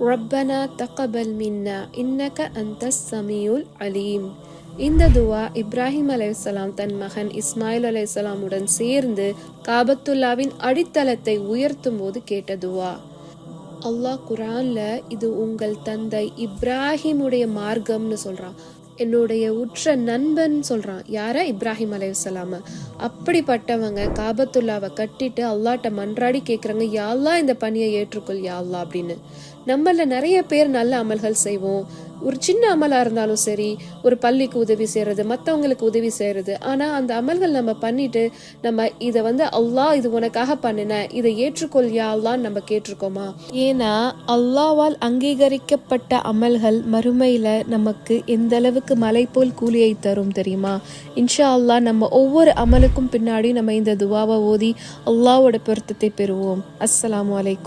ரப்பனா தகபல் மின்னா இன்னக அந்த சமியுல் அலீம். இந்த துவா இப்ராஹிம் அலைஹிஸ்ஸலாம் தன் மகன் இஸ்மாயில் அலைஹிஸ்ஸலாமுடன் சேர்ந்து காபத்துல்லாவின் அடித்தளத்தை உயர்த்தும் போது கேட்ட துவா. அல்லாஹ் குரான்ல இது உங்கள் தந்தை இப்ராஹிமுடைய மார்க்கம்னு சொல்றான். என்னுடைய உற்ற நண்பன் சொல்றான். யாரா இப்ராஹிம் அலைஹிஸ்ஸலாம அப்படிப்பட்டவங்க காபத்துல்லாவை கட்டிட்டு அல்லாட்ட மன்றாடி கேட்குறாங்க யா இந்த பணியை ஏற்றுக்கொள் யாழ்லா அப்படின்னு. நம்மள நிறைய பேர் நல்ல அமல்கள் செய்வோம். ஒரு சின்ன அமலா இருந்தாலும் சரி ஒரு பள்ளிக்கு உதவி செய்யறது மத்தவங்களுக்கு உதவி செய்யறது ஆனா அந்த அமல்கள் நம்ம பண்ணிட்டு நம்ம இதை வந்து அல்லாஹ் இது உனக்காக பண்ணின இதை ஏற்றுக்கொள்யா அல்லான்னு நம்ம கேட்டிருக்கோமா? ஏன்னா அல்லாவால் அங்கீகரிக்கப்பட்ட அமல்கள் மறுமையில நமக்கு எந்த அளவுக்கு மலை போல் கூலியை தரும் தெரியுமா? இன்ஷா அல்லாஹ் நம்ம ஒவ்வொரு அமலுக்கும் பின்னாடி நம்ம இந்த துவாவை ஓதி அல்லாவோட பொருத்தத்தை பெறுவோம். அஸ்லாம் அலைக்கும்.